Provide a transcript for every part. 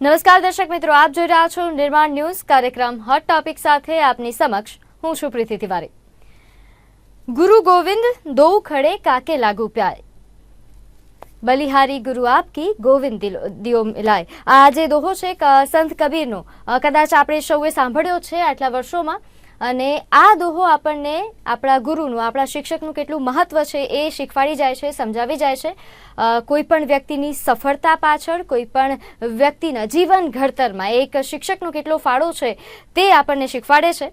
નમસ્કાર દર્શક મિત્રો, આપ જોઈ રહ્યા છો નિર્માણ ન્યૂઝ કાર્યક્રમ હોટ ટોપિક સાથે આપની સમક્ષ હું છું પ્રીતિ તિવારી. ગુરુ ગોવિંદ દો ખડે કાકે લાગુ પ્યાય. બલિહારી ગુરુ આપકી ગોવિંદ દિયો મિલાય. આ જે દોહો છે સંત કબીરનો. કદાચ આપણે સૌએ સાંભળ્યો છે, આટલા વર્ષોમાં અને આ દોહો આપણને આપણા ગુરુનું, આપણા શિક્ષકનું કેટલું મહત્વ છે એ શીખવાડી જાય છે, સમજાવી જાય છે. કોઈ પણ વ્યક્તિની સફળતા પાછળ, કોઈ પણ વ્યક્તિના જીવન ઘડતરમાં એક શિક્ષકનો કેટલો ફાળો છે તે આપણને શીખવાડે છે.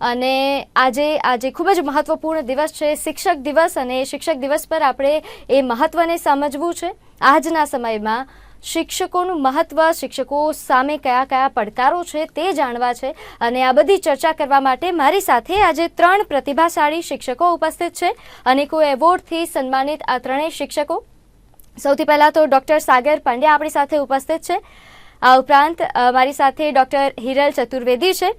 અને આજે આજે ખૂબ જ મહત્વપૂર્ણ દિવસ છે, શિક્ષક દિવસ અને શિક્ષક દિવસ પર આપણે એ મહત્વને સમજવું છે. આજના સમયમાં શિક્ષકોનું મહત્વ, શિક્ષકો સામે કયા કયા પડકારો છે તે જાણવા છે અને આ બધી ચર્ચા કરવા માટે મારી સાથે આજે ત્રણ પ્રતિભાશાળી શિક્ષકો ઉપસ્થિત છે. અને કોઈ એવોર્ડથી સન્માનિત આ ત્રણેય શિક્ષકો. સૌથી પહેલાં તો ડૉક્ટર સાગર પાંડ્યા આપણી સાથે ઉપસ્થિત છે. આ ઉપરાંત મારી સાથે ડૉક્ટર હિરલ ચતુર્વેદી છે.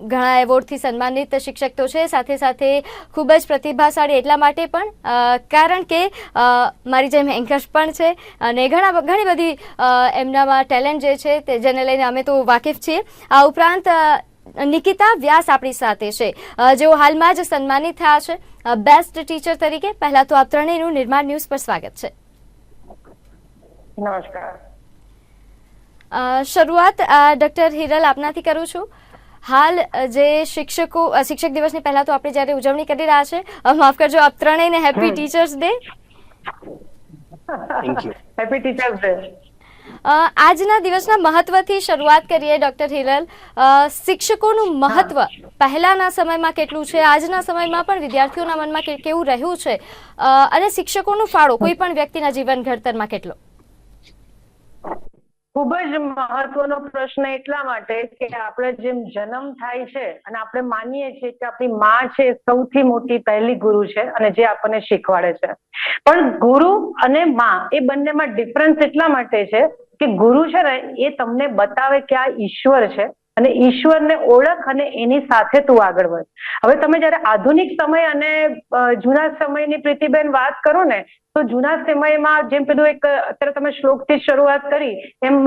ઘણા એવોર્ડથી સન્માનિત શિક્ષક તો છે. સાથે સાથે ખૂબ જ પ્રતિભાશાળી એટલા માટે પણ કારણ કે મારી જેમ એન્કર્સ પણ છે અને ઘણા ઘણી બધી એમનામાં ટેલેન્ટ જે છે તે જેને લઈને અમે તો વાકેફ છીએ. આ ઉપરાંત નિકિતા વ્યાસ આપણી સાથે છે. જેઓ હાલમાં જ સન્માનિત થયા છે. બેસ્ટ ટીચર તરીકે. પહેલા તો આપ ત્રણેયનું નિર્માણ ન્યૂઝ પર સ્વાગત છે. નમસ્કાર. અ, શરૂઆત ડૉક્ટર હિરલ આપનાથી કરું છું. હાલ જે શિક્ષકો શિક્ષક દિવસની પહેલા તો આપણે જ્યારે ઉજવણી કરી રહ્યા છે માફ કરજો આપ ત્રણેયને happy teachers day you. Happy teachers day આજના દિવસના મહત્વથી શરૂઆત કરીએ ડૉક્ટર હિરલ અ, શિક્ષકોનું મહત્વ પહેલાના સમયમાં કેટલું છે આજના સમયમાં પણ વિદ્યાર્થીઓના મનમાં કેવું રહ્યું છે? અને શિક્ષકોનું ફાળો કોઈ પણ વ્યક્તિના જીવન ઘડતરમાં કેટલો? ખૂબ જ મહત્વનો પ્રશ્ન એટલા માટે કે આપણે જેમ જન્મ થાય છે અને આપણે માનીએ છીએ કે આપણી માં છે સૌથી મોટી પહેલી ગુરુ છે અને જે આપણને શીખવાડે છે. પણ ગુરુ અને માં એ બંનેમાં ડિફરન્સ એટલા માટે છે કે ગુરુ છે ને એ તમને બતાવે કે આ ઈશ્વર છે અને ઈશ્વરને ઓળખ અને એની સાથે તું આગળ વધ. હવે તમે જયારે આધુનિક સમય અને જૂના સમયની પ્રીતિબેન વાત કરો ને તો જૂના સમયમાં જેમ પેલું એક, અત્યારે તમે શ્લોકથી શરૂઆત કરી, એમ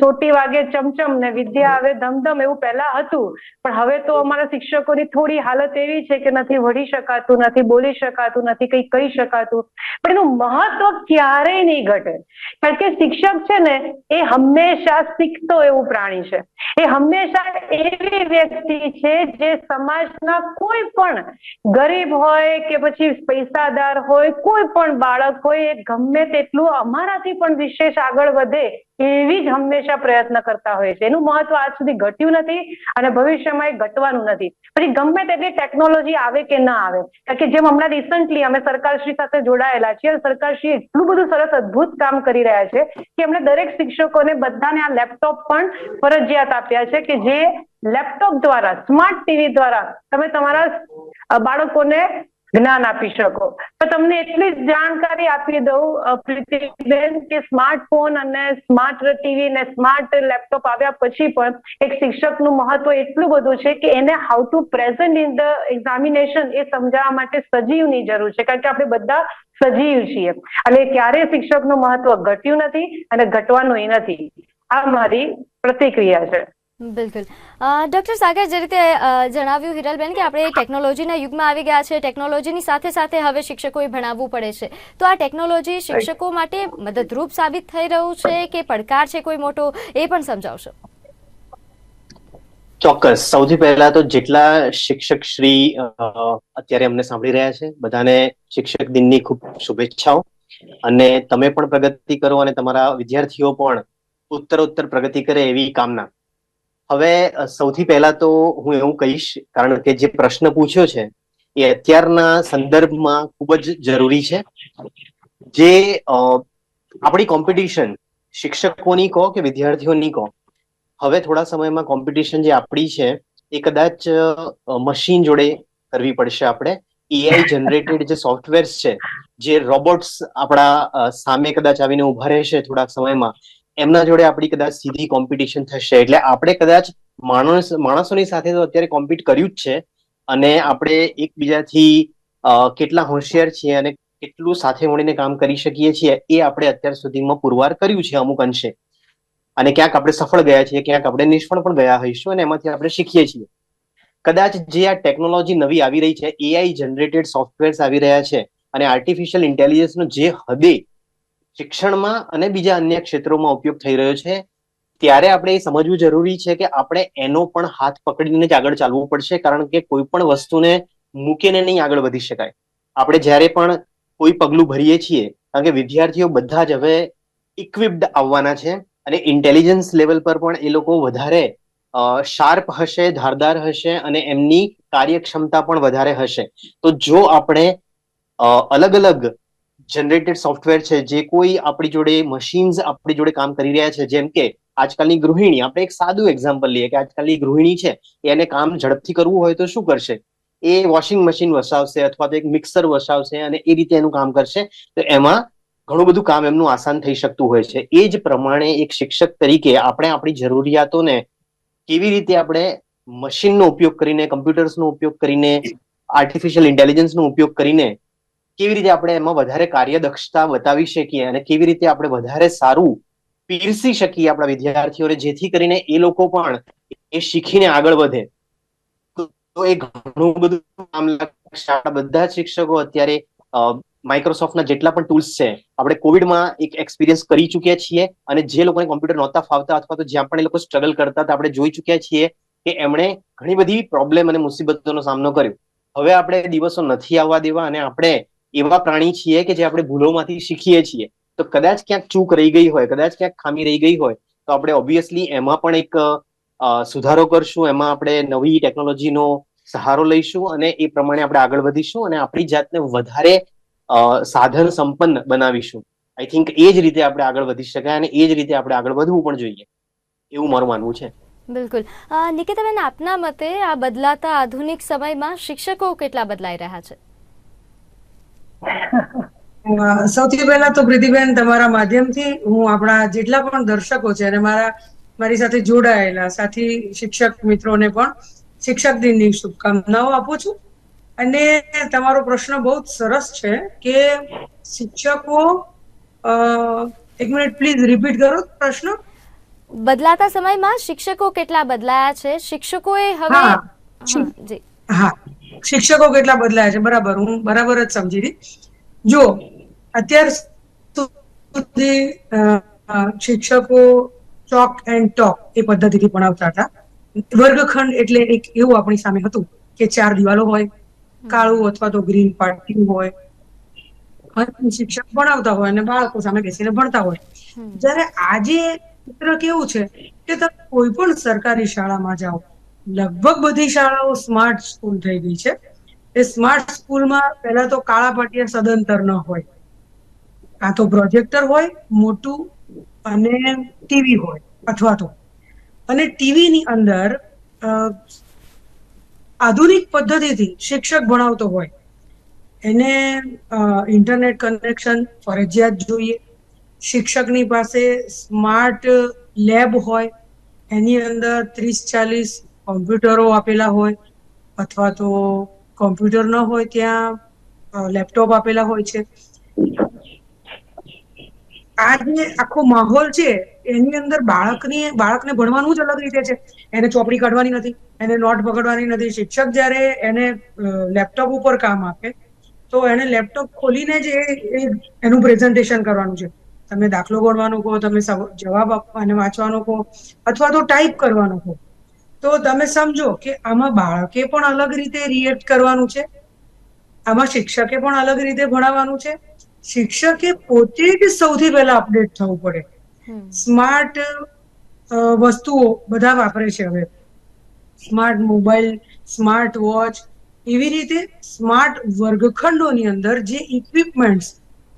સોટી વાગે ચમચમ ને વિદ્યા આવે ધમધમ એવું પહેલા હતું. પણ હવે તો અમારા શિક્ષકોની થોડી હાલત એવી છે કે નથી વળી શકાતું, નથી બોલી શકાતું, નથી કંઈ કહી શકાતું. પણ એનું મહત્વ ક્યારેય નહીં ઘટે. કારણ કે શિક્ષક છે ને, એ હંમેશા શીખતો એવું પ્રાણી છે. એ હંમેશા એવી વ્યક્તિ છે જે સમાજના કોઈ પણ ગરીબ હોય કે પછી પૈસાદાર હોય, કોઈ પણ બાળક એ ગમે તેટલું અમારાથી પણ વિશેષ આગળ વધે એવી જ હંમેશા પ્રયત્ન કરતા હોય છે. એનું મહત્વ આજ સુધી ઘટ્યું નથી અને ભવિષ્યમાં એ ઘટવાનું નથી. પછી ગમે તેટલી ટેકનોલોજી આવે કે ના આવે, કારણ કે જેમ હમણાં રિસન્ટલી અમે સરકારશ્રી સાથે જોડાયેલા છીએ સરકારશ્રી એટલું બધું સરસ અદભુત કામ કરી રહ્યા છે કે એમણે દરેક શિક્ષકોને બધાને આ લેપટોપ પણ ફરજિયાત આપ્યા છે કે જે લેપટોપ દ્વારા સ્માર્ટ ટીવી દ્વારા તમે તમારા બાળકોને જ્ઞાન આપી શકો. તો તમને એટલી જ જાણકારી આપી દઉં પ્રીતિબેન, કે સ્માર્ટફોન અને સ્માર્ટ ટીવી ને સ્માર્ટ લેપટોપ આવ્યા પછી પણ એક શિક્ષકનું મહત્વ એટલું બધું છે કે એને how to present in the examination એ સમજાવવા માટે સજીવની જરૂર છે. કારણ કે આપણે બધા સજીવ છીએ. અને ક્યારેય શિક્ષકનું મહત્વ ઘટ્યું નથી અને ઘટવાનું એ નથી. આ મારી પ્રતિક્રિયા છે. બિલકુલ. ડૉક્ટર સાગર જે રીતે જણાવ્યું હિરલબેન કે આપણે ટેકનોલોજીના યુગમાં આવી ગયા છે ટેકનોલોજીની સાથે સાથે હવે શિક્ષકોએ ભણાવવું પડે છે. તો આ ટેકનોલોજી શિક્ષકો માટે મદદરૂપ સાબિત થઈ રહ્યું છે કે પડકાર છે કોઈ મોટો એ પણ સમજાવશો. ચોક્કસ. સૌથી પહેલા તો જેટલા શિક્ષક શ્રી અત્યારે અમને સાંભળી રહ્યા છે બધાને શિક્ષક દિનની ખૂબ શુભેચ્છાઓ. અને તમે પણ પ્રગતિ કરો અને તમારા વિદ્યાર્થીઓ પણ ઉત્તરોત્તર પ્રગતિ કરે એવી કામના. હવે સૌથી પહેલા તો હું એવું કહીશ, કારણ કે જે પ્રશ્ન પૂછ્યો છે, એ અત્યારના સંદર્ભમાં ખૂબ જ જરૂરી છે. જે આપણી કોમ્પિટિશન શિક્ષકોની કહો કે વિદ્યાર્થીઓની કહો, હવે થોડા સમયમાં કોમ્પિટિશન જે આપણી છે, એ કદાચ મશીન જોડે કરવી પડશે આપણે. એઆઈ જનરેટેડ જે સોફ્ટવેર્સ છે, જે રોબોટ્સ આપણા સામે કદાચ આવીને ઊભા રહેશે થોડાક સમયમાં એમના જોડે આપણી કદાચ સીધી કોમ્પિટિશન થશે. એટલે આપણે કદાચ માણસ, માણસોની સાથે તો અત્યારે કોમ્પિટ કર્યું જ છે. અને આપણે એકબીજાથી કેટલા હોશિયાર છીએ અને કેટલું સાથે મળીને કામ કરી શકીએ છીએ એ આપણે અત્યાર સુધીમાં પુરવાર કર્યું છે અમુક અંશે. અને ક્યાંક આપણે સફળ ગયા છીએ, ક્યાંક આપણે નિષ્ફળ પણ ગયા હોઈશું અને એમાંથી આપણે શીખીએ છીએ. કદાચ જે આ ટેકનોલોજી નવી આવી રહી છે એઆઈ જનરેટેડ સોફ્ટવેર્સ આવી રહ્યા છે અને આર્ટિફિશિયલ ઇન્ટેલિજન્સનો જે હદે શિક્ષણમાં અને બીજા અન્ય ક્ષેત્રોમાં ઉપયોગ થઈ રહ્યો છે. ત્યારે આપણે એ સમજવું જરૂરી છે કે આપણે એનો પણ હાથ પકડીને જ આગળ ચાલવું પડશે, કારણ કે કોઈ પણ વસ્તુને મૂકીને નહીં આગળ વધી શકાય. આપણે જ્યારે પણ કોઈ પગલું ભરીએ છીએ, કારણ કે વિદ્યાર્થીઓ બધા જ હવે ઇક્વિપ્ડ આવવાના છે અને ઇન્ટેલિજન્સ લેવલ પર પણ એ લોકો વધારે શાર્પ હશે, ધારદાર હશે અને એમની કાર્યક્ષમતા પણ વધારે હશે. તો જો આપણે અલગ અલગ જનરેટેડ સોફ્ટવેર છે, જે કોઈ આપણી જોડે મશીન્સ આપણી જોડે કામ કરી રહ્યા છે, જેમ કે આજકાલની ગૃહિણી, આપણે એક સાદું એક્ઝામ્પલ લઈએ કે આજકાલની ગૃહિણી છે એને કામ ઝડપથી કરવું હોય તો શું કરશે? એ વોશિંગ મશીન વસાવશે અથવા તો એક મિક્સર વસાવશે અને એ રીતે એનું કામ કરશે, તો એમાં ઘણું બધું કામ એમનું આસાન થઈ શકતું હોય છે. એ જ પ્રમાણે એક શિક્ષક તરીકે આપણે આપણી જરૂરિયાતોને કેવી રીતે આપણે મશીનનો ઉપયોગ કરીને કમ્પ્યુટર્સનો ઉપયોગ કરીને આર્ટિફિશિયલ ઇન્ટેલિજન્સનો ઉપયોગ કરીને કેવી રીતે આપણે એમાં વધારે કાર્યદક્ષતા બતાવી શકીએ અને કેવી રીતે આપણે વધારે સારું પીરસી શકીએ આપણા વિદ્યાર્થીઓને, જેથી કરીને એ લોકો પણ એ શીખીને આગળ વધે. તો એ ઘણું બધું બધા શિક્ષકો અત્યારે માઇક્રોસોફ્ટના જેટલા પણ ટૂલ્સ છે, આપણે કોવિડમાં એક એક્સપિરિયન્સ કરી ચૂક્યા છીએ અને જે લોકોને કોમ્પ્યુટર નહોતા ફાવતા અથવા તો જ્યાં પણ એ લોકો સ્ટ્રગલ કરતા હતા, આપણે જોઈ ચૂક્યા છીએ કે એમણે ઘણી બધી પ્રોબ્લેમ અને મુસીબતોનો સામનો કર્યો. હવે આપણે દિવસો નથી આવવા દેવા અને આપણે એવા પ્રાણી છીએ કે જે આપણે ભૂલોમાંથી શીખીએ છીએ. તો કદાચ ક્યાંક ચૂક રહી ગઈ હોય, કદાચ ક્યાંક ખામી રહી ગઈ હોય, તો આપણે ઓબ્વિયસલી એમાં પણ એક સુધારો કરશું. એમાં આપણે નવી ટેકનોલોજીનો સહારો લઈશું અને એ પ્રમાણે આપણે આગળ વધીશું અને આપણી જાતને વધારે સાધન સંપન્ન બનાવીશું. આઈ થિંક એ જ રીતે આપણે આગળ વધી શકાય અને એ જ રીતે આપણે આગળ વધવું પણ જોઈએ. એવું મારું માનવું છે. બિલકુલ. નિકિતાબેન આપના મતે આ બદલાતા આધુનિક સમયમાં શિક્ષકો કેટલા બદલાઈ રહ્યા છે? સૌથી પહેલા તો પ્રીતિબેન તમારા માધ્યમથી હું આપણા જેટલા પણ દર્શકો છે અને મારા મારી સાથે જોડાયેલા સાથી શિક્ષક મિત્રોને પણ શિક્ષક દિનની શુભકામનાઓ આપું છું. અને તમારો પ્રશ્ન બહુ જ સરસ છે કે શિક્ષકો એક મિનિટ પ્લીઝ રિપીટ કરો પ્રશ્ન. બદલાતા સમયમાં શિક્ષકો કેટલા બદલાયા છે? શિક્ષકોએ હવે હા. શિક્ષકો કેટલા બદલાયા છે? બરાબર હું બરાબર જ સમજી હતી જો અત્યાર સુધી શિક્ષકો ચોક એન્ડ ટોક એ પદ્ધતિથી ભણાવતા હતા. વર્ગખંડ એટલે એક એવું આપણી સામે હતું કે ચાર દિવાલો હોય કાળું અથવા તો ગ્રીન પાર્ટી હોય. શિક્ષક ભણાવતા હોય અને બાળકો સામે બેસીને ભણતા હોય. જ્યારે આજે ચિત્ર કેવું છે કે તમે કોઈ પણ સરકારી શાળામાં જાઓ લગભગ બધી શાળાઓ સ્માર્ટ સ્કૂલ થઈ ગઈ છે. એ સ્માર્ટ સ્કૂલમાં પહેલા તો કાળા પાટિયા સદંતર ન હોય. કાં તો પ્રોજેક્ટર હોય, મોટું, અને ટીવી હોય, અથવા તો. અને ટીવીની અંદર આધુનિક પદ્ધતિથી શિક્ષક ભણાવતો હોય. એને ઇન્ટરનેટ કનેક્શન ફરજિયાત જોઈએ. શિક્ષકની પાસે સ્માર્ટ લેબ હોય, એની અંદર ત્રીસ ચાલીસ કોમ્પ્યુટરો આપેલા હોય અથવા તો કોમ્પ્યુટર ન હોય ત્યાં લેપટોપ આપેલા હોય છે. આ જે આખો માહોલ છે, એની અંદર બાળકની, બાળકને ભણવાનું જ અલગ રીતે છે. એને ચોપડી કાઢવાની નથી, એને નોટ પકડવાની નથી. શિક્ષક જ્યારે એને લેપટોપ ઉપર કામ આપે, તો એને લેપટોપ ખોલીને જ એનું પ્રેઝન્ટેશન કરવાનું છે. તમે દાખલો ગણવાનો કહો, તમે જવાબ આપવાને વાંચવાનો કહો, અથવા તો ટાઈપ કરવાનો કહો. તો તમે સમજો કે આમાં બાળકે પણ અલગ રીતે રિએક્ટ કરવાનું છે? આમાં શિક્ષકે પણ અલગ રીતે ભણાવવાનું છે? શિક્ષકે પોતે જ સૌથી પહેલા અપડેટ થવું પડે. સ્માર્ટ વસ્તુઓ બધા વાપરે છે હવે. સ્માર્ટ મોબાઈલ સ્માર્ટ વોચ એવી રીતે સ્માર્ટ વર્ગખંડોની અંદર જે ઇક્વિપમેન્ટ્સ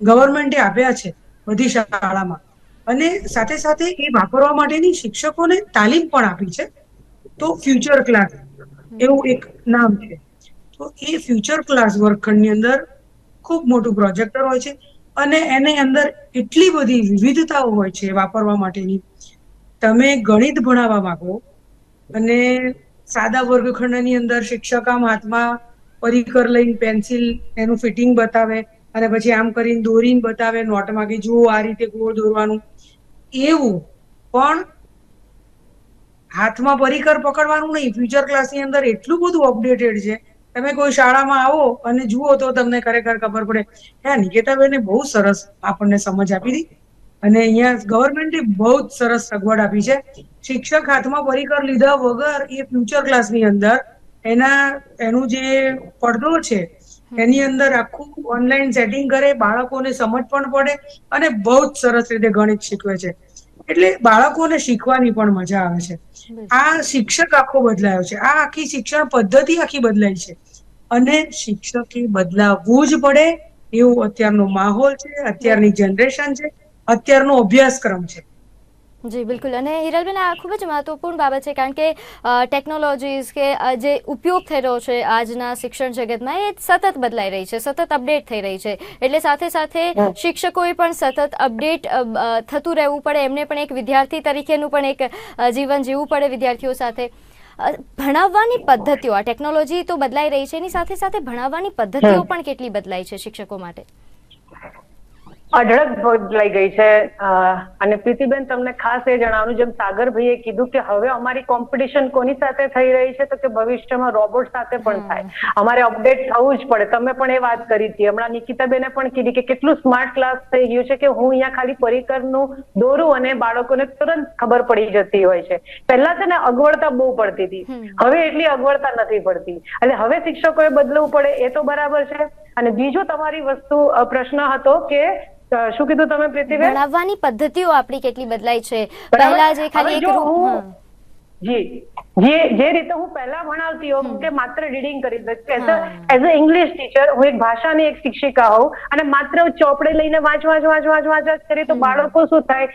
ગવર્મેન્ટે આપ્યા છે બધી શાળામાં. અને સાથે સાથે એ વાપરવા માટેની શિક્ષકોને તાલીમ પણ આપી છે. તો ફ્યુચર ક્લાસ એવું એક નામ છે. તો એ ફ્યુચર ક્લાસ વર્ગખંડની અંદર ખૂબ મોટું પ્રોજેક્ટર હોય છે અને એની અંદર એટલી બધી વિવિધતાઓ હોય છે વાપરવા માટેની. તમે ગણિત ભણાવવા માંગો અને સાદા વર્ગખંડની અંદર શિક્ષક આમ હાથમાં પરિકર લઈને પેન્સિલ એનું ફિટિંગ બતાવે અને પછી આમ કરીને દોરીને બતાવે નોટમાં કે જુઓ આ રીતે ગોળ દોરવાનું. એવું. પણ હાથમાં પરિકર પકડવાનું નહીં. ફ્યુચર ક્લાસની અંદર એટલું બધું અપડેટેડ છે. તમે કોઈ શાળામાં આવો અને જુઓ તો તમને ખરેખર ખબર પડે. હા, નિકેતાબેને બહુ સરસ આપણને સમજ આપી હતી અને અહીંયા ગવર્મેન્ટે બહુ જ સરસ સગવડ આપી છે. શિક્ષક હાથમાં પરિકર લીધા વગર એ ફ્યુચર ક્લાસની અંદર એના, એનું જે પડદો છે, એની અંદર આખું ઓનલાઈન સેટિંગ કરે, બાળકોને સમજ પણ પડે અને બહુ જ સરસ રીતે ગણિત શીખવે છે. એટલે બાળકોને શીખવાની પણ મજા આવે છે. આ શિક્ષક આખો બદલાયો છે. આ આખી શિક્ષણ પદ્ધતિ આખી બદલાઈ છે. અને શિક્ષકે બદલાવવું જ પડે એવું અત્યારનો માહોલ છે અત્યારની જનરેશન છે અત્યારનો અભ્યાસક્રમ છે. જી બિલકુલ. અને હિરલબેન આ ખૂબ જ મહત્વપૂર્ણ બાબત છે કારણ કે ટેકનોલોજીસ કે જે ઉપયોગ થઈ રહ્યો છે આજના શિક્ષણ જગતમાં એ સતત બદલાઈ રહી છે સતત અપડેટ થઈ રહી છે. એટલે સાથે સાથે શિક્ષકોએ પણ સતત અપડેટ થતું રહેવું પડે. એમને પણ એક વિદ્યાર્થી તરીકેનું પણ એક જીવન જીવવું પડે વિદ્યાર્થીઓ સાથે. ભણાવવાની પદ્ધતિઓ આ ટેકનોલોજી તો બદલાઈ રહી છે એની સાથે સાથે ભણાવવાની પદ્ધતિઓ પણ કેટલી બદલાઈ છે શિક્ષકો માટે? અઢળક બદલાઈ ગઈ છે. અને પ્રીતિબેન તમને ખાસ એ જણાવવાનું જેમ સાગરભાઈએ કીધું કે હવે અમારી કોમ્પિટિશન કોની સાથે થઈ રહી છે તો કે ભવિષ્યમાં રોબોટ સાથે પણ થાય. અમારે અપડેટ થવું જ પડે. તમે પણ એ વાત કરી હતી. હમણાં નિકિતાબેને પણ કીધી કે કેટલું સ્માર્ટ ક્લાસ થઈ ગયું છે કે હું અહીંયા ખાલી પરિકરનું દોરું અને બાળકોને તુરંત ખબર પડી જતી હોય છે. પહેલા છે ને અગવડતા બહુ પડતી હતી. હવે એટલી અગવડતા નથી પડતી. એટલે હવે શિક્ષકોએ બદલવું પડે. એ તો બરાબર છે. અને બીજો તમારી વસ્તુ પ્રશ્ન હતો કે શું કીધું તમે પ્રીતિબેન ભણાવવાની પદ્ધતિઓ આપણી કેટલી બદલાઈ છે. પહેલા જે ખાલી એક જો રૂ- હું- હા. જી જે જે રીતે હું પહેલા ભણાવતી હોઉં કે માત્ર રીડિંગ કરી દઉં. એઝ અ ઇંગ્લિશ ટીચર હું એક ભાષાની એક શિક્ષિકા હોઉં અને માત્ર ચોપડે લઈને વાંચ વાંચ વાંચ વાંચ વાંચ વાંચ કરી તો બાળકો શું થાય?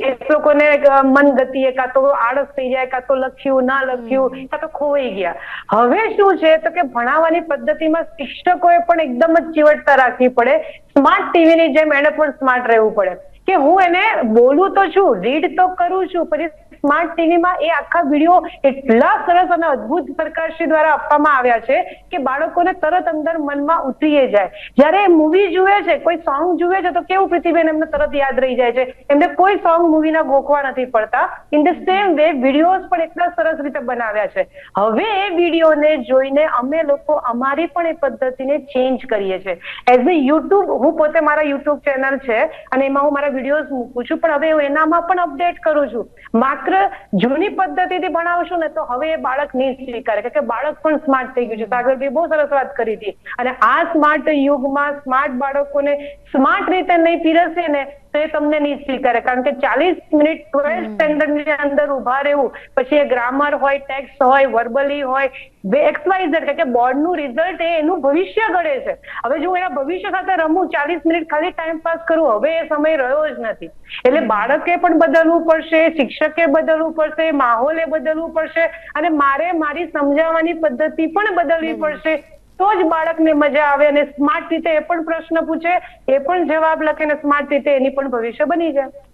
એ લોકોને અ, મન ગતિએ કાં તો આળસ થઈ જાય કાં તો લખ્યું ના લખ્યું કાં તો ખોવાઈ ગયા. હવે શું છે? તો કે ભણાવવાની પદ્ધતિમાં શિક્ષકોએ પણ એકદમ જ ચીવટતા રાખવી પડે. સ્માર્ટ ટીવીની જેમ એને પણ સ્માર્ટ રહેવું પડે. કે હું એને બોલું તો છું રીડ તો કરું છું પછી સ્માર્ટ ટીવીમાં એ આખા વીડિયો એટલા સરસ અને અદ્ભુત સરકારશ્રી દ્વારા આપવામાં આવ્યા છે કે બાળકોને તરત અંદર મનમાં ઉતરીએ જાય. જ્યારે એ મૂવી જુએ છે, કોઈ સોંગ જુએ છે, તો કેવું પ્રીતિબેન એમને તરત યાદ રહી જાય છે? એમને કોઈ સોંગ મૂવીના ગોખવા નથી પડતા. In the same way videos પણ એટલા સરસ રીતે બનાવ્યા છે. હવે એ વિડીયોને જોઈને અમે લોકો અમારી પણ એ પદ્ધતિને ચેન્જ કરીએ છીએ. એઝ અ યુટ્યુબ હું પોતે મારા યુટ્યુબ ચેનલ છે અને એમાં હું મારા વિડીયોઝ મૂકું છું, પણ હવે હું એનામાં પણ અપડેટ કરું છું. માત્ર જૂની પદ્ધતિથી ભણાવશું ને તો હવે એ બાળક નહીં સ્વીકારે. કે બાળક પણ સ્માર્ટ થઈ ગયું છે. સાગરભાઈ બહુ સરસ વાત કરી હતી. અને આ સ્માર્ટ યુગમાં સ્માર્ટ બાળકોને સ્માર્ટ રીતે નહીં પીરસે ને તો એ તમને નહીં સ્વીકારે. કારણ કે ચાલીસ મિનિટ ટ્વેલ્થ સ્ટેન્ડર્ડની અંદર ઊભા રહેવું પછી એ ગ્રામર હોય ટેક્સ હોય વર્બલી હોય બે એક્સ વાય ઝેડ કે બોર્ડનું રિઝલ્ટ એ એનું ભવિષ્ય ઘડે છે. હવે જો હું એના ભવિષ્ય સાથે રમું ચાલીસ મિનિટ ખાલી ટાઈમ પાસ કરું હવે એ સમય રહ્યો જ નથી. એટલે બાળકે પણ બદલવું પડશે શિક્ષકે બદલવું પડશે માહોલે બદલવું પડશે અને મારે મારી સમજાવવાની પદ્ધતિ પણ બદલવી પડશે. તો જ બાળકને મજા આવે અને સ્માર્ટ રીતે એ પણ પ્રશ્ન પૂછે, એ પણ જવાબ લખે અને સ્માર્ટ રીતે એની પણ ભવિષ્ય બની જાય.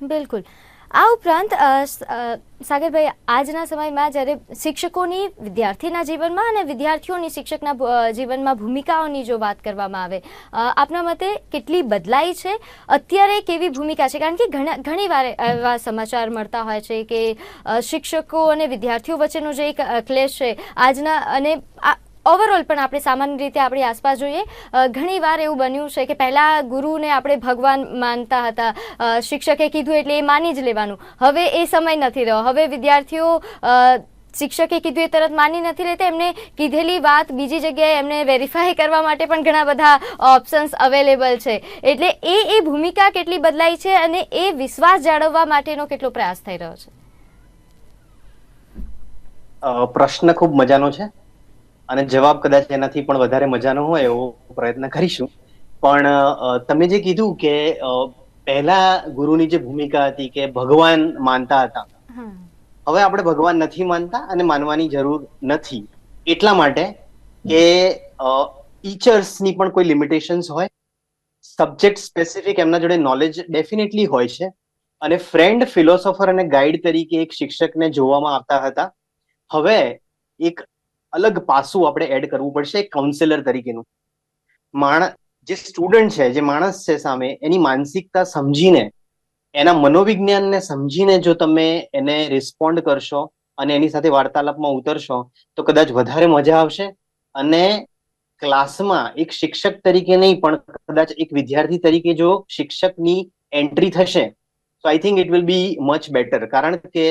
બિલકુલ. આ ઉપરાંત સાગરભાઈ, આજના સમયમાં જ્યારે શિક્ષકોની વિદ્યાર્થીના જીવનમાં અને વિદ્યાર્થીઓની શિક્ષકના જીવનમાં ભૂમિકાઓની જો વાત કરવામાં આવે આપના મતે કેટલી બદલાઈ છે? અત્યારે કેવી ભૂમિકા છે? કારણ કે ઘણા, ઘણી વાર એવા સમાચાર મળતા હોય છે કે શિક્ષકો અને વિદ્યાર્થીઓ વચ્ચેનો જે એક ક્લેશ છે, આજના અને ઓવરઓલ પણ આપણે સામાન્ય રીતે આપણી આસપાસ જોઈએ ઘણી વાર એવું બન્યું છે કે પહેલા ગુરુને આપણે ભગવાન માનતા હતા શિક્ષકે કીધું એટલે એ માની જ લેવાનું. હવે એ સમય નથી રહ્યો. હવે વિદ્યાર્થીઓ શિક્ષકે કીધું એ તરત માની નથી લેતા. એમને કીધેલી વાત બીજી જગ્યાએ એમને વેરીફાઈ કરવા માટે પણ ઘણા બધા ઓપ્શન્સ અવેલેબલ છે. એટલે એ એ ભૂમિકા કેટલી બદલાઈ છે અને એ વિશ્વાસ જાળવવા માટેનો કેટલો પ્રયાસ થઈ રહ્યો છે? પ્રશ્ન ખૂબ મજાનો છે. અને જવાબ કદાચ એનાથી પણ વધારે મજાનો હોય એવો પ્રયત્ન કરીશું. પણ તમે જે કીધું કે પહેલા ગુરુની જે ભૂમિકા હતી કે ભગવાન માનતા હતા. હવે આપણે ભગવાન નથી માનતા અને માનવાની જરૂર નથી. એટલા માટે કે ટીચર્સની પણ કોઈ લિમિટેશન્સ હોય. સબ્જેક્ટ સ્પેસિફિક એમના જોડે નોલેજ ડેફિનેટલી હોય છે. અને ફ્રેન્ડ ફિલોસોફર અને ગાઈડ તરીકે એક શિક્ષકને જોવામાં આવતા હતા. હવે એક અલગ પાસું આપણે એડ કરવું પડશે કાઉન્સેલર તરીકેનું. માણ, જે સ્ટુડન્ટ છે, જે માણસ છે સામે, એની માનસિકતા સમજીને, એના મનોવિજ્ઞાનને સમજીને જો તમે એને રિસ્પોન્ડ કરશો અને એની સાથે વાર્તાલાપમાં ઉતરશો, તો કદાચ વધારે મજા આવશે અને ક્લાસમાં એક શિક્ષક તરીકે નહીં, પણ કદાચ એક વિદ્યાર્થી તરીકે જો શિક્ષકની એન્ટ્રી થશે, તો I think it will be much better કારણ કે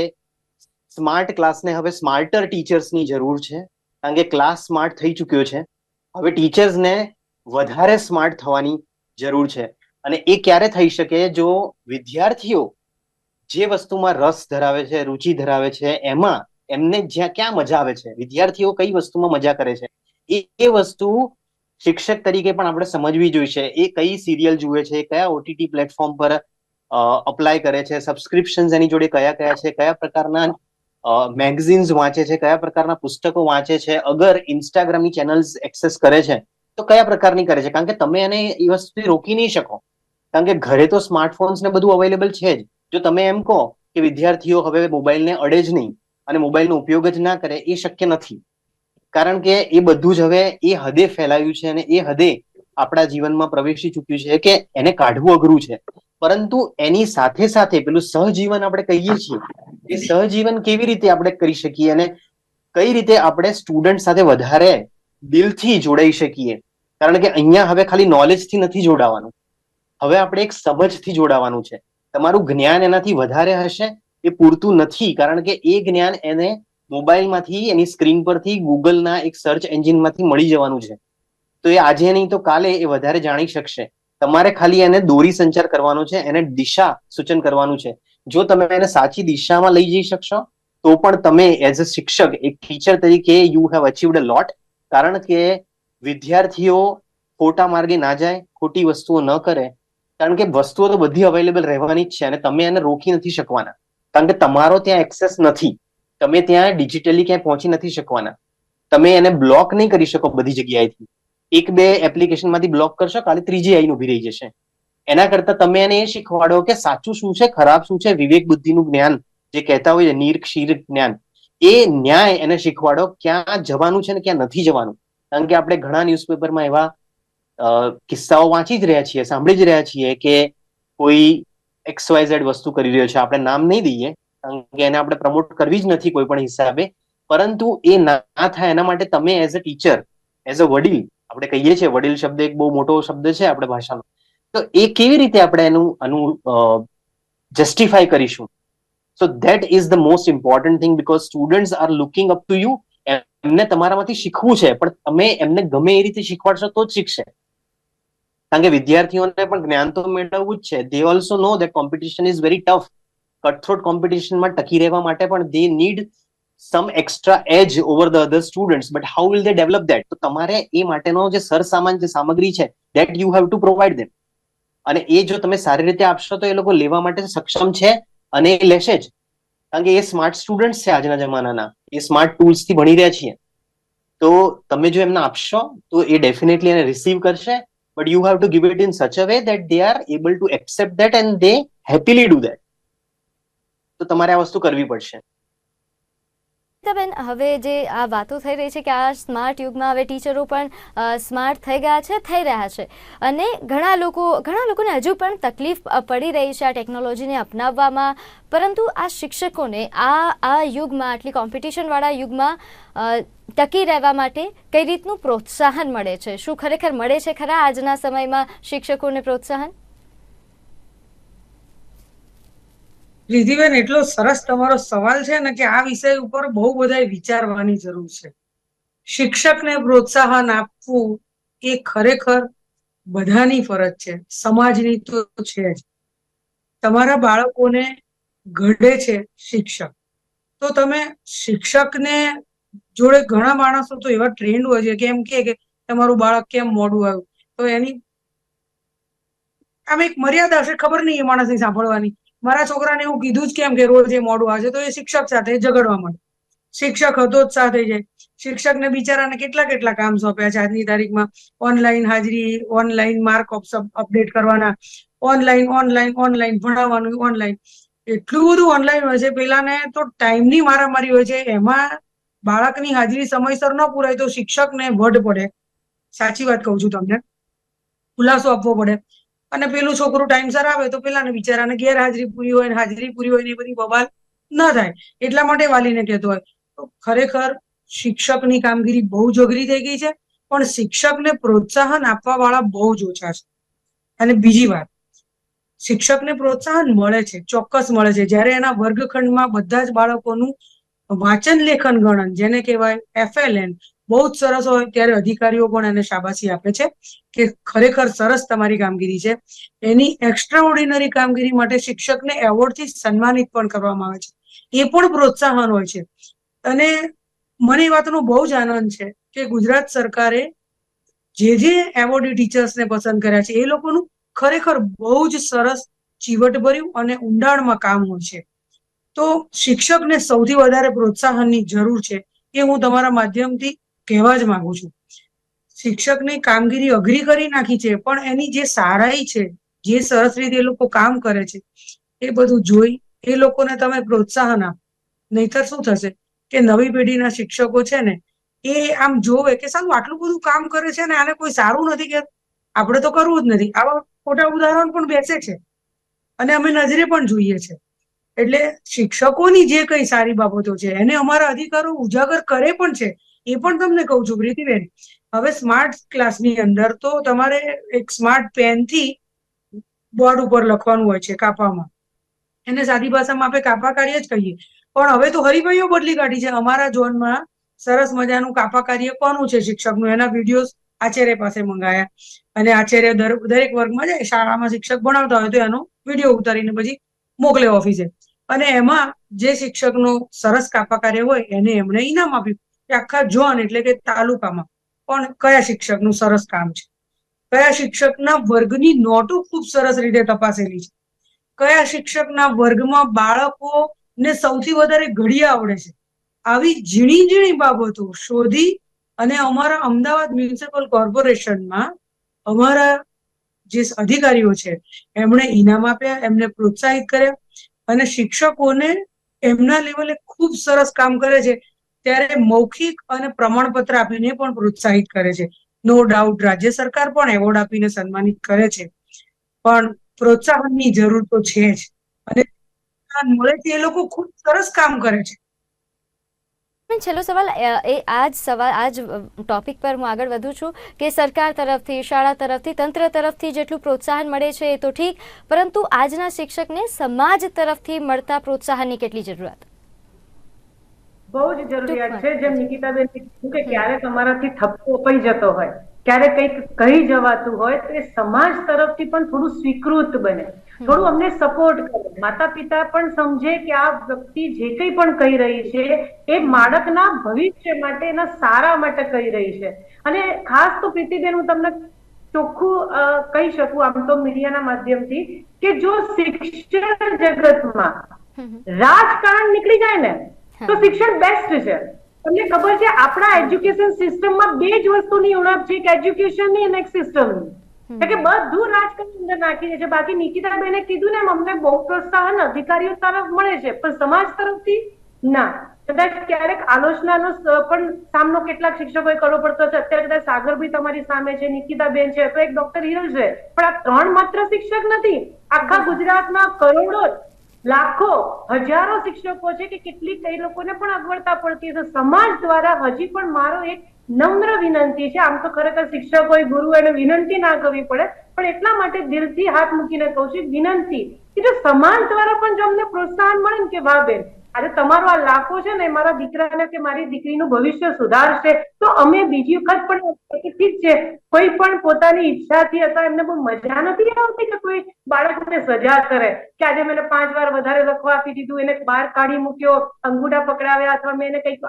સ્માર્ટ ક્લાસને હવે સ્માર્ટર ટીચર્સની જરૂર છે. કારણ કે ક્લાસ સ્માર્ટ થઈ ચૂક્યો છે. હવે ટીચર્સને વધારે સ્માર્ટ થવાની જરૂર છે. અને એ ક્યારે થઈ શકે? જો વિદ્યાર્થીઓ જે વસ્તુમાં રસ ધરાવે છે, રુચિ ધરાવે છે, એમાં એમને જ્યાં ક્યાં મજા આવે છે, વિદ્યાર્થીઓ કઈ વસ્તુમાં મજા કરે છે, એ એ વસ્તુ શિક્ષક તરીકે પણ આપણે સમજવી જોઈશે. એ કઈ સિરિયલ જુએ છે, કયા ઓટીટી પ્લેટફોર્મ પર અપ્લાય કરે છે સબસ્ક્રિપ્શન એની જોડે કયા કયા છે, કયા પ્રકારના મેગઝિન્સ વાંચે છે, કયા પ્રકારના પુસ્તકો વાંચે છે, અગર ઇન્સ્ટાગ્રામની ચેનલ્સ એક્સેસ કરે છે, તો કયા પ્રકારની કરે છે? કારણ કે તમે એને એ વસ્તુથી રોકી નહીં શકો. કારણ કે ઘરે તો સ્માર્ટફોન્સ ને બધું અવેલેબલ છે જ. જો તમે એમ કહો કે વિદ્યાર્થીઓ હવે મોબાઈલને અડે જ નહીં અને મોબાઈલનો ઉપયોગ જ ના કરે, એ શક્ય નથી. કારણ કે એ બધું જ હવે એ હદે ફેલાયું છે અને એ હદે આપણા જીવનમાં પ્રવેશી ચૂક્યું છે કે એને કાઢવું અઘરું છે. પરંતુ એની સાથે સાથે પેલું સહજીવન આપણે કહીએ છીએ, એ સહજીવન કેવી રીતે આપણે કરી શકીએ અને કઈ રીતે આપણે સ્ટુડન્ટ સાથે વધારે દિલથી જોડાઈ શકીએ? કારણ કે અહીંયા હવે ખાલી નોલેજથી નથી જોડાવાનું. હવે આપણે એક સમજથી જોડાવાનું છે. તમારું જ્ઞાન એનાથી વધારે હશે, એ પૂરતું નથી. કારણ કે એ જ્ઞાન એને મોબાઈલમાંથી, એની સ્ક્રીન પરથી ગૂગલના એક સર્ચ એન્જિનમાંથી મળી જવાનું છે. તો એ આજે નહીં તો કાલે એ વધારે જાણી શકશે. તમારે ખાલી એને દોરી સંચાર કરવાનો છે, એને દિશા સૂચન કરવાનું છે. જો તમે એને સાચી દિશામાં લઈ જઈ શકશો, તો પણ તમે એઝ અ શિક્ષક, એક ટીચર તરીકે યુ હેવ અચીવડ અ લોટ કારણ કે વિદ્યાર્થીઓ ખોટા માર્ગે ના જાય, ખોટી વસ્તુઓ ન કરે. કારણ કે વસ્તુઓ તો બધી અવેલેબલ રહેવાની જ છે અને તમે એને રોકી નથી શકવાના. કારણ કે તમારો ત્યાં એક્સેસ નથી. તમે ત્યાં ડિજિટલી ક્યાંય પહોંચી નથી શકવાના. તમે એને બ્લોક નહીં કરી શકો બધી જગ્યાએથી. એક બે એપ્લિકેશનમાંથી બ્લોક કરશો કાલે ત્રીજી આઈને ઊભી રહી જશે. એના કરતા તમે એને એ શીખવાડો કે સાચું શું છે, ખરાબ શું છે, વિવેક બુદ્ધિનું જ્ઞાન, જે કહેતા હોય નિરક્ષીર જ્ઞાન. એ ન્યાય એને શીખવાડો, ક્યાં જવાનું છે ને ક્યાં નથી જવાનું. કારણ કે આપણે ઘણા ન્યૂઝપેપરમાં એવા કિસ્સાઓ વાંચી જ રહ્યા છીએ, સાંભળી જ રહ્યા છીએ કે કોઈ એક્સ વાય ઝેડ વસ્તુ કરી રહ્યો છે, આપણે નામ નહીં દઈએ, કારણ કે એને આપણે પ્રમોટ કરવી જ નથી કોઈ પણ હિસાબે. પરંતુ એ ના થાય એના માટે તમે as a teacher as a વડીલ આપણે કહીએ છીએ વડીલ શબ્દ એક બહુ મોટો શબ્દ છે આપણે ભાષાનો. તો એ કેવી રીતે આપણે એનું આનું જસ્ટિફાય કરીશું? So that is the most important thing because students are looking up to you એમને તમારામાંથી શીખવું છે, પણ તમે એમને ગમે એ રીતે શીખવાડશો તો જ શીખશે. કારણ કે વિદ્યાર્થીઓને પણ જ્ઞાન તો મેળવવું જ છે. They also know that competition is very tough cutthroat કોમ્પિટિશનમાં ટકી રહેવા માટે પણ they need some extra edge over the other students but how will they develop that તો તમારે એ માટેનો જે સરસામાન, જે સામગ્રી છે that you have to provide them અને એ જો તમે સારી રીતે આપશો, તો એ લોકો લેવા માટે સક્ષમ છે અને એ લેશે જ. કારણ કે એ સ્માર્ટ સ્ટુડન્ટ છે આજના જમાનાના. એ સ્માર્ટ ટૂલ્સથી ભણી રહ્યા છીએ. તો તમે જો એમને આપશો, તો એ ડેફિનેટલી એને રિસીવ કરશે but you have to give it in such a way that they are able to accept that and they happily do that તો તમારે આ વસ્તુ કરવી પડશે. બેન હવે જે આ વાતો થઈ રહી છે કે આ સ્માર્ટ યુગમાં હવે ટીચરો પણ સ્માર્ટ થઈ ગયા છે, થઈ રહ્યા છે. અને ઘણા લોકો, ઘણા લોકોને હજુ પણ તકલીફ પડી રહી છે આ ટેકનોલોજીને અપનાવવામાં. પરંતુ આ શિક્ષકોને આ આ યુગમાં, આટલી કોમ્પિટિશનવાળા યુગમાં ટકી રહેવા માટે કઈ રીતનું પ્રોત્સાહન મળે છે? શું ખરેખર મળે છે ખરા આજના સમયમાં શિક્ષકોને પ્રોત્સાહન? રિધિબેન એટલો સરસ તમારો સવાલ છે ને કે આ વિષય ઉપર બહુ બધા વિચારવાની જરૂર છે. શિક્ષકને પ્રોત્સાહન આપવું એ ખરેખર બધાની ફરજ છે, સમાજની તો છે જ. તમારા બાળકોને ઘડે છે શિક્ષક. તો તમે શિક્ષકને જોડે ઘણા માણસો તો એવા ટ્રેન્ડ હોય છે કે એમ કે તમારું બાળક કેમ મોડું આવ્યું? તો એની આમ એક મર્યાદા હશે, ખબર નહીં એ માણસની સાંભળવાની. મારા છોકરાને એવું કીધું જ કેમ કે રોજ એ મોડું છે તો એ શિક્ષક સાથે ઝઘડવા માંડે. શિક્ષક હતો જ સાથે જાય શિક્ષકને બિચારાને કેટલા કેટલા કામ સોંપ્યા છે આજની તારીખમાં. ઓનલાઈન હાજરી, ઓનલાઈન માર્ક અપડેટ કરવાના. ઓનલાઈન ઓનલાઈન ઓનલાઈન ભણાવવાનું, ઓનલાઈન. એટલું બધું ઓનલાઈન હોય છે. પેલાને તો ટાઈમની મારામારી હોય છે. એમાં બાળકની હાજરી સમયસર ન પૂરાય તો શિક્ષકને વઢ પડે. સાચી વાત કહું છું તમને. ખુલાસો આપવો પડે. અને પેલું છોકરું ટાઈમસર આવે તો પેલાને બિચારાને ગેરહાજરી પૂરી હોય હાજરી પૂરી હોય ને એ બધી બબાલ ન થાય. એટલા માટે વાલીને કહેતો હોય. તો ખરેખર શિક્ષકની કામગીરી બહુ જ અઘરી થઈ ગઈ છે, પણ શિક્ષકને પ્રોત્સાહન આપવા વાળા બહુ જ ઓછા છે. અને બીજી વાત, શિક્ષકને પ્રોત્સાહન મળે છે, ચોક્કસ મળે છે. જ્યારે એના વર્ગખંડમાં બધા જ બાળકોનું વાંચન લેખન ગણન, જેને કહેવાય એફએલએન બહુ જ સરસ હોય ત્યારે અધિકારીઓ પણ એને શાબાશી આપે છે કે ખરેખર સરસ તમારી કામગીરી છે. એની એક્સ્ટ્રા ઓર્ડિનરી કામગીરી માટે શિક્ષકને એવોર્ડથી સન્માનિત પણ કરવામાં આવે છે. એ પણ પ્રોત્સાહન હોય છે. અને મને એ વાતનો બહુ જ આનંદ છે કે ગુજરાત સરકારે જે જે એવોર્ડી ટીચર્સને પસંદ કર્યા છે, એ લોકોનું ખરેખર બહુ જ સરસ ચીવટભર્યું અને ઊંડાણમાં કામ હોય છે. તો શિક્ષકને સૌથી વધારે પ્રોત્સાહનની જરૂર છે એ હું તમારા માધ્યમથી કહેવા જ માંગુ છું. શિક્ષકની કામગીરી અઘરી કરી નાખી છે, પણ એની જે સારાઈ છે, જે સરસ રીતે એ લોકો કામ કરે છે, એ બધું જોઈ એ લોકોને તમે પ્રોત્સાહન આપો. નહીતર શું થશે કે નવી પેઢીના શિક્ષકો છે ને, એ આમ જોવે કે સાલું આટલું બધું કામ કરે છે ને, આને કોઈ સારું નથી કે આપણે તો કરવું જ નથી. આવા ખોટા ઉદાહરણ પણ બેસે છે. અને અમે નજરે પણ જોઈએ છે. એટલે શિક્ષકોની જે કઈ સારી બાબતો છે, એને અમારા અધિકારો ઉજાગર કરે પણ છે, એ પણ તમને કહું છું, પ્રીતિબેન. હવે સ્માર્ટ ક્લાસની અંદર તો તમારે એક સ્માર્ટ પેનથી બોર્ડ ઉપર લખવાનું હોય છે, કાપામાં. એને સાદી ભાષામાં આપણે કાપા કાર્ય જ કહીએ. પણ હવે તો હરિભાઈઓ બદલી કાઢી છે. અમારા ઝોનમાં સરસ મજાનું કાપા કાર્ય કોનું છે શિક્ષકનું? એના વિડીયોઝ આચાર્ય પાસે મંગાયા. અને આચાર્ય દર- દરેક વર્ગમાં જાય, શાળામાં શિક્ષક ભણાવતા હોય તો એનો વીડિયો ઉતારીને પછી મોકલે ઓફિસે. અને એમાં જે શિક્ષકનો સરસ કાપા કાર્ય હોય, એને એમણે ઇનામ આપ્યું. કે આખા ઝોન એટલે કે તાલુકામાં પણ કયા શિક્ષકનું સરસ કામ છે? કયા શિક્ષકના વર્ગની નોટો ખૂબ સરસ રીતે તપાસેલી છે? કયા શિક્ષકના વર્ગમાં બાળકોને સૌથી વધારે ઘડી આવડે છે? આવી ઝીણી ઝીણી બાબતો શોધી અને અમારા અમદાવાદ મ્યુનિસિપલ કોર્પોરેશનમાં અમારા જે અધિકારીઓ છે, એમણે ઇનામ આપ્યા, એમને પ્રોત્સાહિત કર્યા. અને શિક્ષકોને એમના લેવલે ખૂબ સરસ કામ કરે છે. ત્યારે મૌખિક અને પ્રમાણપત્ર આપીને પણ પ્રોત્સાહિત કરે છે. નો ડાઉટ રાજ્ય સરકાર પણ એવોર્ડ આપીને સન્માનિત કરે છે. પણ પ્રોત્સાહનની જરૂર તો છે જ. અને મળે છે એ લોકો ખૂબ સરસ કામ કરે છે. છેલ્લો સવાલ એ આ જ સવાલ આ જ ટોપિક પર હું આગળ વધું છું કે સરકાર તરફથી શાળા તરફથી તંત્ર તરફથી જેટલું પ્રોત્સાહન મળે છે એ તો ઠીક પરંતુ આજના શિક્ષકને સમાજ તરફથી મળતા પ્રોત્સાહનની કેટલી જરૂરિયાત? બહુ જ જરૂરિયાત છે જેમ નિકિતાબેન કે ક્યારેક અમારાથી થપ્પો અપાઈ જતો હોય. ક્યારેક કંઈક કહી જવાતું હોય તો એ સમાજ તરફથી પણ થોડું સ્વીકૃત બને. થોડું અમને સપોર્ટ કરે. માતા પિતા પણ સમજે કે આ વ્યક્તિ જે કંઈ પણ કહી રહી છે એ બાળકના ભવિષ્ય માટે એના સારા માટે કહી રહી છે. અને ખાસ તો પ્રીતિબેન હું તમને ચોખ્ખું કહી શકું આમ તો મીડિયાના માધ્યમથી કે જો શિક્ષણ જગતમાં રાજકારણ નીકળી જાય ને તો શિક્ષણ બેસ્ટ છે. તમને ખબર છે આપણા એજ્યુકેશન સિસ્ટમમાં બે જ વસ્તુની ઉણપ છે એક એજ્યુકેશનની અને એક સિસ્ટમની. એટલે કે બધું રાજકારણ અંદર નાખી દે છે. બાકી નિકિતાબેને કીધું ને અમને બહુ પ્રોત્સાહન અધિકારીઓ તરફ મળે છે પણ સમાજ તરફથી ના. કદાચ ક્યારેક આલોચનાનો પણ સામનો કેટલાક શિક્ષકોએ કરવો પડતો છે. અત્યારે કદાચ સાગરભાઈ તમારી સામે છે નિકિતાબેન છે તો એક ડોક્ટર હિરલ છે. પણ આ ત્રણ માત્ર શિક્ષક નથી. આખા ગુજરાતના કરોડો લાખો, હજારો શિક્ષકો છે કે કેટલીક એ લોકોને પણ અગવડતા પડતી છે સમાજ દ્વારા હજી પણ મારો એક નમ્ર વિનંતી છે. આમ તો ખરેખર શિક્ષકોએ ગુરુ એને વિનંતી ના કરવી પડે, પણ એટલા માટે દિલથી હાથ મૂકીને કહું છું, વિનંતી કે જો સમાજ દ્વારા પણ જો અમને પ્રોત્સાહન મળે ને કે વાહ બેન આજે તમારો આ લાખો છે ને મારા દીકરાને કે મારી દીકરીનું ભવિષ્ય સુધારશે. તો અમે બીજી વખત પણ ઠીક છે, કોઈ પણ પોતાની ઈચ્છાથી અથવા એમને બહુ મજા નથી આવતી કે કોઈ બાળકને સજા કરે. કે આજે મેં પાંચ વાર વધારે લખવા આપી દીધું, એને બહાર કાઢી મૂક્યો, અંગૂઠા પકડાવ્યા અથવા મેં એને કંઈક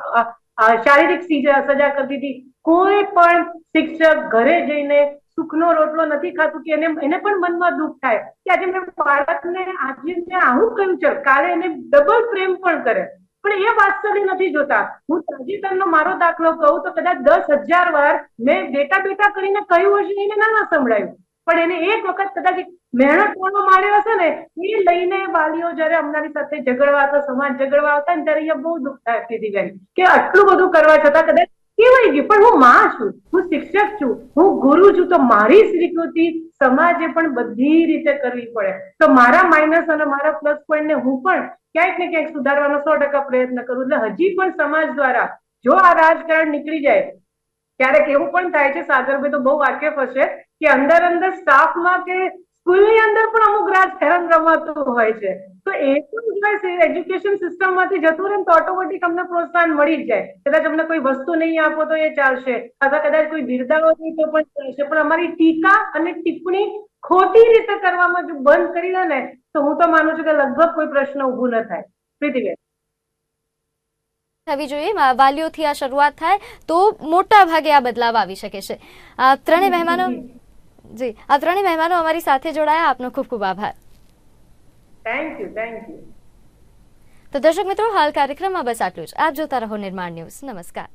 શારીરિક સજા કરી દીધી. કોઈ પણ શિક્ષક ઘરે જઈને સુખનો રોટલો નથી ખાતું કે એને એને પણ મનમાં દુઃખ થાય. કે આજે મેં બાળકને, આજે મેં આવું કહ્યું છે, કાલે એને ડબલ પ્રેમ પણ કરે. પણ એ વાસ્તવ્ય નથી જોતા. હું તાજેતરનો મારો દાખલો કહું તો કદાચ દસ હજાર વાર મેં બેટા બેટા કરીને કહ્યું હશે એને ના સંભળાયું. પણ એને એક વખત કદાચ મહેનત વાળો માર્યો હશે ને, એ લઈને વાલીઓ જયારે અમારી સાથે ઝઘડવા, તો સમાજ ઝઘડવા આવતા ને ત્યારે અહીંયા બહુ દુઃખ થાય કે આટલું બધું કરવા છતાં કદાચ કેવાય ગયું પણ હું માં છું, હું શિક્ષક છું, હું ગુરુ છું, તો મારી સ્વીકૃતિ સમાજે પણ બધી રીતે કરવી પડે. તો મારા માઇનસ અને મારા પ્લસ પોઈન્ટ ને હું પણ ક્યાંક ને ક્યાંક સુધારવાનો સો ટકા પ્રયત્ન કરું, એટલે હજી પણ સમાજ દ્વારા જો આ રાજકારણ નીકળી જાય, ક્યારેક એવું પણ થાય છે, સાગરભાઈ તો બહુ વાકેફ હશે, કે અંદર અંદર સ્ટાફમાં કે સ્કૂલની અંદર પણ અમુક રાજકારણ રમાતું હોય છે. તો એ પણ એજ્યુકેશન સિસ્ટમમાંથી જતું રહે તો ઓટોમેટિક અમને પ્રોત્સાહન મળી જાય. કદાચ અમને કોઈ વસ્તુ નહીં આપો તો એ ચાલશે. અથવા કદાચ કોઈ બિરદાવો નહીં તો પણ ચાલશે. પણ અમારી ટીકા અને ટિપ્પણી ખોટી રીતે કરવામાં જો બંધ કરી દે ને તો હું તો માનું છું કે લગભગ કોઈ પ્રશ્ન ઊભો ન થાય. પ્રીતિબેન. થવી જોઈએ વાલીઓથી આ શરૂઆત થાય તો મોટા ભાગે આ બદલાવ આવી શકે છે. આ ત્રણેય મહેમાનો જી આ ત્રણેય મહેમાનો અમારી સાથે જોડાયા. આપનો ખૂબ ખૂબ આભાર. થેન્ક યુ થેન્ક યુ તો દર્શક મિત્રો હાલ કાર્યક્રમમાં બસ આટલું જ. આપ જોતા રહો નિર્માણ ન્યૂઝ. નમસ્કાર.